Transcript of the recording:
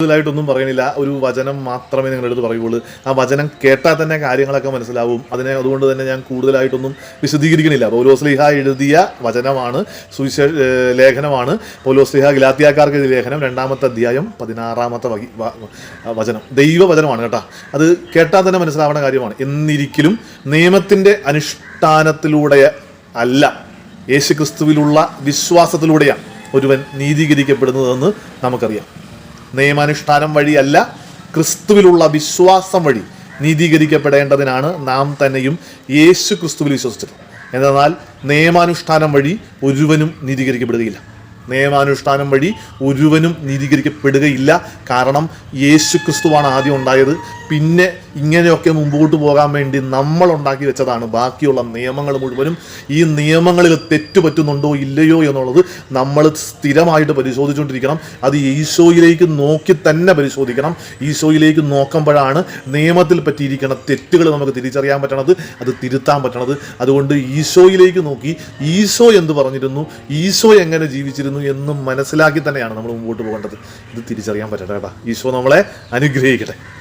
കൂടുതലായിട്ടൊന്നും പറയണില്ല ഒരു വചനം മാത്രമേ നിങ്ങളുടെ അടുത്ത് പറയുള്ളൂ ആ വചനം കേട്ടാൽ തന്നെ കാര്യങ്ങളൊക്കെ മനസ്സിലാവും. അതിനെ അതുകൊണ്ട് തന്നെ ഞാൻ കൂടുതലായിട്ടൊന്നും വിശദീകരിക്കണില്ല പൗലോസ്ലിഹ എഴുതിയ വചനമാണ് സുവിശേഷ ലേഖനമാണ്. പൗലോസ്ലിഹ ഗിലാത്തിയാക്കാർക്ക് എഴുതിയ ലേഖനം രണ്ടാമത്തെ അധ്യായം പതിനാറാമത്തെ വചനം. ദൈവവചനമാണ് കേട്ടോ. അത് കേട്ടാൽ തന്നെ മനസ്സിലാവുന്ന കാര്യമാണ്. എന്നിരിക്കലും നിയമത്തിന്റെ അനുഷ്ഠാനത്തിലൂടെ അല്ല യേശുക്രിസ്തുവിലുള്ള വിശ്വാസത്തിലൂടെയാണ് ഒരുവൻ നീതീകരിക്കപ്പെടുന്നതെന്ന് നമുക്കറിയാം. നിയമാനുഷ്ഠാനം വഴിയല്ല ക്രിസ്തുവിലുള്ള വിശ്വാസം വഴി നീതീകരിക്കപ്പെടേണ്ടതിനാണ് നാം തന്നെയും യേശു ക്രിസ്തുവിൽ വിശ്വസിച്ചത്. എന്നാൽ നിയമാനുഷ്ഠാനം വഴി ഒരുവനും നീതീകരിക്കപ്പെടുകയില്ല. നിയമാനുഷ്ഠാനം വഴി ഒരുവനും നീതീകരിക്കപ്പെടുകയില്ല. കാരണം യേശു ക്രിസ്തുവാണ് ആദ്യം ഉണ്ടായത്. പിന്നെ ഇങ്ങനെയൊക്കെ മുമ്പോട്ട് പോകാൻ വേണ്ടി നമ്മൾ ഉണ്ടാക്കി വെച്ചതാണ്. ബാക്കിയുള്ള നിയമങ്ങൾ മുഴുവനും ഈ നിയമങ്ങളിൽ തെറ്റുപറ്റുന്നുണ്ടോ ഇല്ലയോ എന്നുള്ളത് നമ്മൾ സ്ഥിരമായിട്ട് പരിശോധിച്ചുകൊണ്ടിരിക്കണം. അത് ഈശോയിലേക്ക് നോക്കി തന്നെ പരിശോധിക്കണം. ഈശോയിലേക്ക് നോക്കുമ്പോഴാണ് നിയമത്തിൽ പറ്റിയിരിക്കുന്ന തെറ്റുകൾ നമുക്ക് തിരിച്ചറിയാൻ പറ്റണത് അത് തിരുത്താൻ പറ്റണത്. അതുകൊണ്ട് ഈശോയിലേക്ക് നോക്കി. ഈശോ എന്ത് പറഞ്ഞിരുന്നു? ഈശോ എങ്ങനെ ജീവിച്ചിരുന്നു? എന്നും മനസ്സിലാക്കി തന്നെയാണ് നമ്മൾ മുമ്പോട്ട് പോകേണ്ടത്. ഇത് തിരിച്ചറിയാൻ പറ്റട്ടെ കേട്ടോ. ഈശോ നമ്മളെ അനുഗ്രഹിക്കട്ടെ.